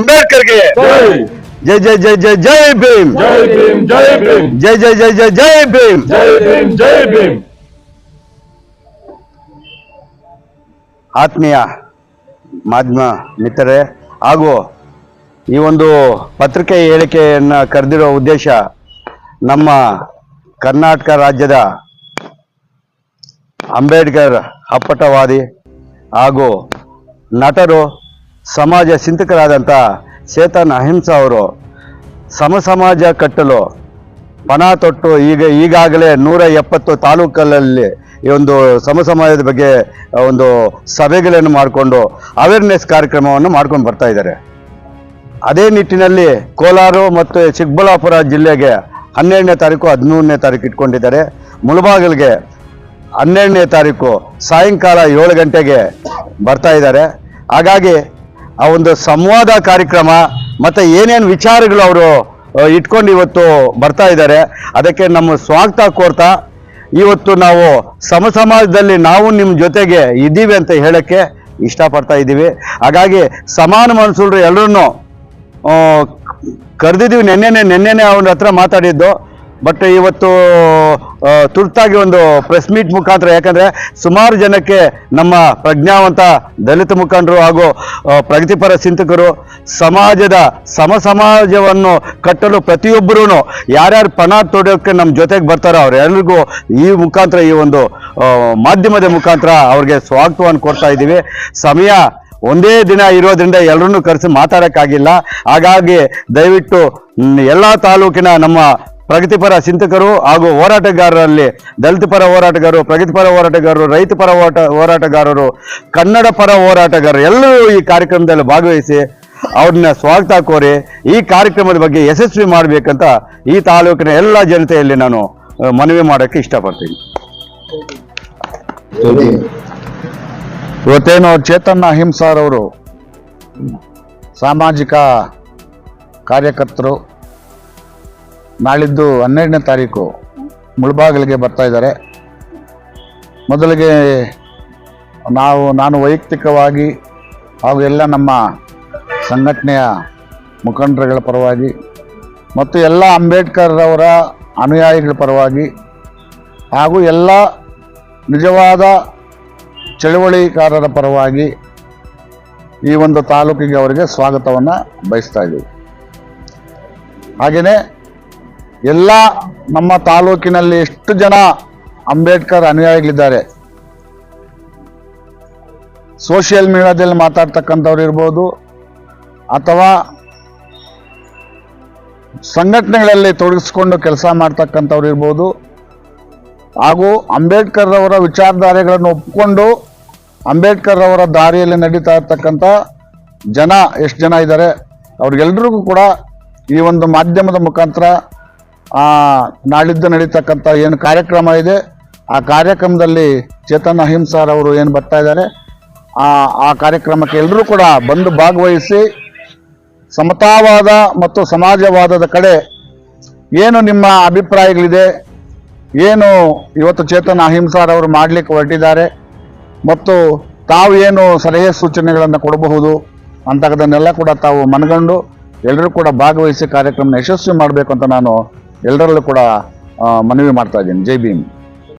ಅಂಬೇಡ್ಕರ್ಗೆ. ಜೈ. ಜೈ ಜೈ ಜೈ ಜೈ ಭೀಮ್. ಜೈ ಭೀಮ್ ಜೈ ಭೀಮ್. ಜೈ ಜೈ ಜೈ ಜೈ ಜೈ ಭೀಮ್. ಜೈ ಭೀಮ್ ಜೈ ಭೀಮ್. ಆತ್ಮೀಯ ಮಾಧ್ಯಮ ಮಿತ್ರರೇ ಹಾಗೂ ಈ ಒಂದು ಪತ್ರಿಕೆ ಹೇಳಿಕೆಯನ್ನು ಕರೆದಿರೋ ಉದ್ದೇಶ ನಮ್ಮ ಕರ್ನಾಟಕ ರಾಜ್ಯದ ಅಂಬೇಡ್ಕರ್ ಅಪ್ಪಟವಾದಿ ಹಾಗೂ ನಟರು ಸಮಾಜ ಚಿಂತಕರಾದಂಥ ಚೇತನ್ ಅಹಿಂಸಾ ಅವರು ಸಮ ಸಮಾಜ ಕಟ್ಟಲು ಪಣ ತೊಟ್ಟು ಈಗ ಈಗಾಗಲೇ ನೂರ ಎಪ್ಪತ್ತು ತಾಲೂಕಲ್ಲಿ ಈ ಒಂದು ಸಮ ಸಮಾಜದ ಬಗ್ಗೆ ಒಂದು ಸಭೆಗಳನ್ನು ಮಾಡಿಕೊಂಡು ಅವೇರ್ನೆಸ್ ಕಾರ್ಯಕ್ರಮವನ್ನು ಮಾಡ್ಕೊಂಡು ಬರ್ತಾ ಇದ್ದಾರೆ. ಅದೇ ನಿಟ್ಟಿನಲ್ಲಿ ಕೋಲಾರ ಮತ್ತು ಚಿಕ್ಕಬಳ್ಳಾಪುರ ಜಿಲ್ಲೆಗೆ ಹನ್ನೆರಡನೇ ತಾರೀಕು, ಹದಿಮೂರನೇ ತಾರೀಕು ಇಟ್ಕೊಂಡಿದ್ದಾರೆ. ಮುಳಬಾಗಿಲಿಗೆ ಹನ್ನೆರಡನೇ ತಾರೀಕು ಸಾಯಂಕಾಲ ಏಳು ಗಂಟೆಗೆ ಬರ್ತಾ ಇದ್ದಾರೆ. ಹಾಗಾಗಿ ಆ ಒಂದು ಸಂವಾದ ಕಾರ್ಯಕ್ರಮ ಮತ್ತು ಏನೇನು ವಿಚಾರಗಳು ಅವರು ಇಟ್ಕೊಂಡು ಇವತ್ತು ಬರ್ತಾ ಇದ್ದಾರೆ, ಅದಕ್ಕೆ ನಮ್ಮ ಸ್ವಾಗತ ಕೋರ್ತಾ, ಇವತ್ತು ನಾವು ಸಮ ಸಮಾಜದಲ್ಲಿ ನಾವು ನಿಮ್ಮ ಜೊತೆಗೆ ಇದ್ದೀವಿ ಅಂತ ಹೇಳಕ್ಕೆ ಇಷ್ಟಪಡ್ತಾ ಇದ್ದೀವಿ. ಹಾಗಾಗಿ ಸಮಾನ ಮನಸ್ಸುಳ್ರು ಎಲ್ಲರನ್ನೂ ಕರೆದಿದ್ದೀವಿ, ನೆನ್ನೆನೆ ನೆನ್ನೆನೆ ಅವನ ಹತ್ರ ಮಾತಾಡಿದ್ದು. ಬಟ್ ಇವತ್ತು ತುರ್ತಾಗಿ ಒಂದು ಪ್ರೆಸ್ ಮೀಟ್ ಮುಖಾಂತರ, ಯಾಕಂದ್ರೆ ಸುಮಾರು ಜನಕ್ಕೆ ನಮ್ಮ ಪ್ರಜ್ಞಾವಂತ ದಲಿತ ಮುಖಂಡರು ಹಾಗೂ ಪ್ರಗತಿಪರ ಚಿಂತಕರು ಸಮಾಜದ ಸಮ ಸಮಾಜವನ್ನು ಕಟ್ಟಲು ಪ್ರತಿಯೊಬ್ಬರೂ ಯಾರ್ಯಾರು ಪಣ ತೊಡೋಕ್ಕೆ ನಮ್ಮ ಜೊತೆಗೆ ಬರ್ತಾರೋ ಅವರೆಲ್ಲರಿಗೂ ಈ ಮುಖಾಂತರ, ಈ ಒಂದು ಮಾಧ್ಯಮದ ಮುಖಾಂತರ ಅವ್ರಿಗೆ ಸ್ವಾಗತವನ್ನು ಕೊಡ್ತಾ ಇದ್ದೀವಿ. ಸಮಯ ಒಂದೇ ದಿನ ಇರೋದ್ರಿಂದ ಎಲ್ಲರನ್ನೂ ಕರೆಸಿ ಮಾತಾಡೋಕ್ಕಾಗಿಲ್ಲ. ಹಾಗಾಗಿ ದಯವಿಟ್ಟು ಎಲ್ಲ ಎಲ್ಲಾ ತಾಲೂಕಿನ ನಮ್ಮ ಪ್ರಗತಿಪರ ಚಿಂತಕರು ಹಾಗೂ ಹೋರಾಟಗಾರರಲ್ಲಿ ದಲಿತ ಪರ ಹೋರಾಟಗಾರರು ಪ್ರಗತಿಪರ ಹೋರಾಟಗಾರರು ರೈತ ಪರ ಹೋರಾಟ ಹೋರಾಟಗಾರರು ಕನ್ನಡ ಪರ ಹೋರಾಟಗಾರರು ಎಲ್ಲರೂ ಈ ಕಾರ್ಯಕ್ರಮದಲ್ಲಿ ಭಾಗವಹಿಸಿ ಅವ್ರನ್ನ ಸ್ವಾಗತ ಕೋರಿ ಈ ಕಾರ್ಯಕ್ರಮದ ಬಗ್ಗೆ ಯಶಸ್ವಿ ಮಾಡಬೇಕಂತ ಈ ತಾಲೂಕಿನ ಎಲ್ಲ ಜನತೆಯಲ್ಲಿ ನಾನು ಮನವಿ ಮಾಡೋಕ್ಕೆ ಇಷ್ಟಪಡ್ತೀನಿ. ಇವತ್ತೇನು ಚೇತನ್ ಅಹಿಂಸಾರವರು? ಸಾಮಾಜಿಕ ಕಾರ್ಯಕರ್ತರು ನಾಳಿದ್ದು ಹನ್ನೆರಡನೇ ತಾರೀಕು ಮುಳಬಾಗಿಲಿಗೆ ಬರ್ತಾ ಇದ್ದಾರೆ. ಮೊದಲಿಗೆ ನಾವು, ನಾನು ವೈಯಕ್ತಿಕವಾಗಿ ಹಾಗೂ ಎಲ್ಲ ನಮ್ಮ ಸಂಘಟನೆಯ ಮುಖಂಡರುಗಳ ಪರವಾಗಿ ಮತ್ತು ಎಲ್ಲ ಅಂಬೇಡ್ಕರ್ ಅವರ ಅನುಯಾಯಿಗಳ ಪರವಾಗಿ ಹಾಗೂ ಎಲ್ಲ ನಿಜವಾದ ಚಳುವಳಿಕಾರರ ಪರವಾಗಿ ಈ ಒಂದು ತಾಲೂಕಿಗೆ ಅವರಿಗೆ ಸ್ವಾಗತವನ್ನು ಬಯಸ್ತಾ ಇದ್ದೀವಿ. ಹಾಗೆಯೇ ಎಲ್ಲ ನಮ್ಮ ತಾಲೂಕಿನಲ್ಲಿ ಎಷ್ಟು ಜನ ಅಂಬೇಡ್ಕರ್ ಅನುಯಾಯಿಗಳಿದ್ದಾರೆ? ಸೋಷಿಯಲ್ ಮೀಡಿಯಾದಲ್ಲಿ ಮಾತಾಡ್ತಕ್ಕಂಥವ್ರು ಇರ್ಬೋದು, ಅಥವಾ ಸಂಘಟನೆಗಳಲ್ಲಿ ತೊಡಗಿಸ್ಕೊಂಡು ಕೆಲಸ ಮಾಡ್ತಕ್ಕಂಥವ್ರು ಇರ್ಬೋದು, ಹಾಗೂ ಅಂಬೇಡ್ಕರ್ ಅವರ ವಿಚಾರಧಾರೆಗಳನ್ನು ಒಪ್ಪಿಕೊಂಡು ಅಂಬೇಡ್ಕರ್ ಅವರ ದಾರಿಯಲ್ಲಿ ನಡೀತಾ ಇರ್ತಕ್ಕಂಥ ಜನ, ಎಷ್ಟು ಜನ ಇದ್ದಾರೆ, ಅವ್ರಿಗೆಲ್ರಿಗೂ ಕೂಡ ಈ ಒಂದು ಮಾಧ್ಯಮದ ಮುಖಾಂತರ ನಾಳಿದ್ದು ನಡೀತಕ್ಕಂಥ ಏನು ಕಾರ್ಯಕ್ರಮ ಇದೆ, ಆ ಕಾರ್ಯಕ್ರಮದಲ್ಲಿ ಚೇತನ್ ಅಹಿಂಸಾರ್ ಅವರು ಏನು ಬರ್ತಾ ಇದ್ದಾರೆ, ಆ ಆ ಕಾರ್ಯಕ್ರಮಕ್ಕೆ ಎಲ್ಲರೂ ಕೂಡ ಬಂದು ಭಾಗವಹಿಸಿ, ಸಮತಾವಾದ ಮತ್ತು ಸಮಾಜವಾದದ ಕಡೆ ಏನು ನಿಮ್ಮ ಅಭಿಪ್ರಾಯಗಳಿದೆ, ಏನು ಇವತ್ತು ಚೇತನ್ ಅಹಿಂಸಾರ್ ಅವರು ಮಾಡಲಿಕ್ಕೆ ಹೊರಟಿದ್ದಾರೆ, ಮತ್ತು ತಾವು ಏನು ಸಲಹೆ ಸೂಚನೆಗಳನ್ನು ಕೊಡಬಹುದು ಅಂತಕ್ಕದನ್ನೆಲ್ಲ ಕೂಡ ತಾವು ಮನಗಂಡು ಎಲ್ಲರೂ ಕೂಡ ಭಾಗವಹಿಸಿ ಕಾರ್ಯಕ್ರಮ ಯಶಸ್ವಿ ಮಾಡಬೇಕು ಅಂತ ನಾನು ಎಲ್ಲರಲ್ಲೂ ಕೂಡ ಮನವಿ ಮಾಡ್ತಾ ಇದ್ದೀನಿ. ಜೈ ಭೀಮ್.